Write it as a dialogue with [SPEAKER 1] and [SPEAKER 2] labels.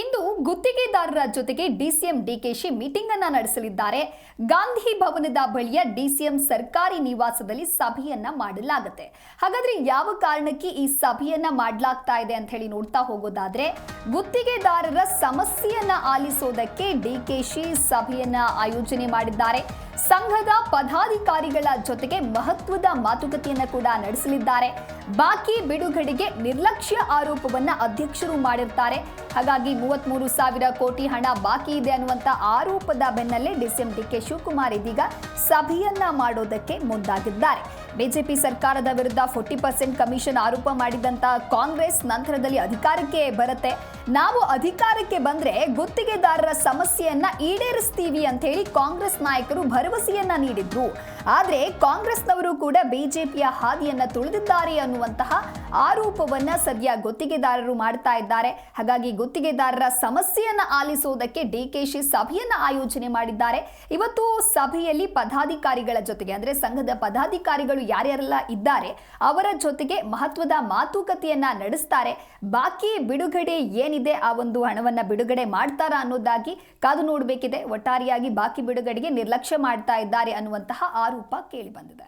[SPEAKER 1] ಇಂದು ಗುತ್ತಿಗೆದಾರರ ಜೊತೆಗೆ DCM DKShi meeting ಅನ್ನ ನಡೆಸಲಿದ್ದಾರೆ. ಗಾಂಧಿ ಭವನದ ಬಳಿಯ ಡಿಸಿಎಂ ಸರ್ಕಾರಿ ನಿವಾಸದಲ್ಲಿ ಸಭೆಯನ್ನ ಮಾಡಲಾಗುತ್ತೆ. ಹಾಗಾದ್ರೆ ಯಾವ ಕಾರಣಕ್ಕೆ ಈ ಸಭೆಯನ್ನ ಮಾಡಲಾಗ್ತಾ ಇದೆ ಅಂತ ಹೇಳಿ ನೋಡ್ತಾ ಹೋಗೋದಾದ್ರೆ, ಗುತ್ತಿಗೆದಾರರ ಸಮಸ್ಯೆಯನ್ನ ಆಲಿಸೋದಕ್ಕೆ ಡಿಕೆಶಿ ಸಭೆಯನ್ನ ಆಯೋಜನೆ ಮಾಡಿದ್ದಾರೆ. ಸಂಘದ ಪದಾಧಿಕಾರಿಗಳ ಜೊತೆಗೆ ಮಹತ್ವದ ಮಾತುಕತೆಯನ್ನ ಕೂಡ ನಡೆಸಲಿದ್ದಾರೆ. ಬಾಕಿ ಬಿಡುಗಡೆಗೆ ನಿರ್ಲಕ್ಷ್ಯ ಆರೋಪವನ್ನ ಅಧ್ಯಕ್ಷರು ಮಾಡಿರ್ತಾರೆ. ಹಾಗಾಗಿ ಮೂವತ್ಮೂರು ಸಾವಿರ ಕೋಟಿ ಹಣ ಬಾಕಿ ಇದೆ ಅನ್ನುವಂಥ ಆರೋಪದ ಬೆನ್ನಲ್ಲೇ ಡಿಸಿಎಂ ಡಿಕೆ ಶಿವಕುಮಾರ್ ಇದೀಗ ಸಭೆಯನ್ನ ಮಾಡೋದಕ್ಕೆ ಮುಂದಾಗಿದ್ದಾರೆ. ಬಿಜೆಪಿ ಸರ್ಕಾರದ ವಿರುದ್ಧ ಫೋರ್ಟಿ ಪರ್ಸೆಂಟ್ ಕಮಿಷನ್ ಆರೋಪ ಮಾಡಿದಂತ ಕಾಂಗ್ರೆಸ್ ನಂತರದಲ್ಲಿ ಅಧಿಕಾರಕ್ಕೆ ಬರುತ್ತೆ. ನಾವು ಅಧಿಕಾರಕ್ಕೆ ಬಂದ್ರೆ ಗುತ್ತಿಗೆದಾರರ ಸಮಸ್ಯೆಯನ್ನ ಈಡೇರಿಸ್ತೀವಿ ಅಂತ ಹೇಳಿ ಕಾಂಗ್ರೆಸ್ ನಾಯಕರು ಭರವಸೆಯನ್ನ ನೀಡಿದ್ರು. ಆದ್ರೆ ಕಾಂಗ್ರೆಸ್ನವರು ಕೂಡ ಬಿಜೆಪಿಯ ಹಾದಿಯನ್ನ ತುಳಿದಿದ್ದಾರೆ ಅನ್ನುವಂತಹ ಆರೋಪವನ್ನ ಸದ್ಯ ಗುತ್ತಿಗೆದಾರರು ಮಾಡ್ತಾ ಇದ್ದಾರೆ. ಹಾಗಾಗಿ ಗುತ್ತಿಗೆದಾರರ ಸಮಸ್ಯೆಯನ್ನ ಆಲಿಸುವುದಕ್ಕೆ ಶಿ ಸಭೆಯನ್ನ ಆಯೋಜನೆ ಮಾಡಿದ್ದಾರೆ. ಇವತ್ತು ಸಭೆಯಲ್ಲಿ ಪದಾಧಿಕಾರಿಗಳ ಜೊತೆಗೆ, ಅಂದ್ರೆ ಸಂಘದ ಪದಾಧಿಕಾರಿಗಳು ಯಾರ್ಯಾರೆಲ್ಲ ಇದ್ದಾರೆ, ಅವರ ಜೊತೆಗೆ ಮಹತ್ವದ ಮಾತುಕತೆಯನ್ನ ನಡೆಸ್ತಾರೆ. ಬಾಕಿ ಬಿಡುಗಡೆ ಏನಿದೆ ಆ ಒಂದು ಹಣವನ್ನ ಬಿಡುಗಡೆ ಮಾಡ್ತಾರಾ ಅನ್ನೋದಾಗಿ ಕಾದು ನೋಡಬೇಕಿದೆ. ಒಟ್ಟಾರೆಯಾಗಿ ಬಾಕಿ ಬಿಡುಗಡೆಗೆ ನಿರ್ಲಕ್ಷ್ಯ ಮಾಡ್ತಾ ಇದ್ದಾರೆ ಅನ್ನುವಂತಹ ಆರೋಪ ಕೇಳಿ ಬಂದಿದೆ.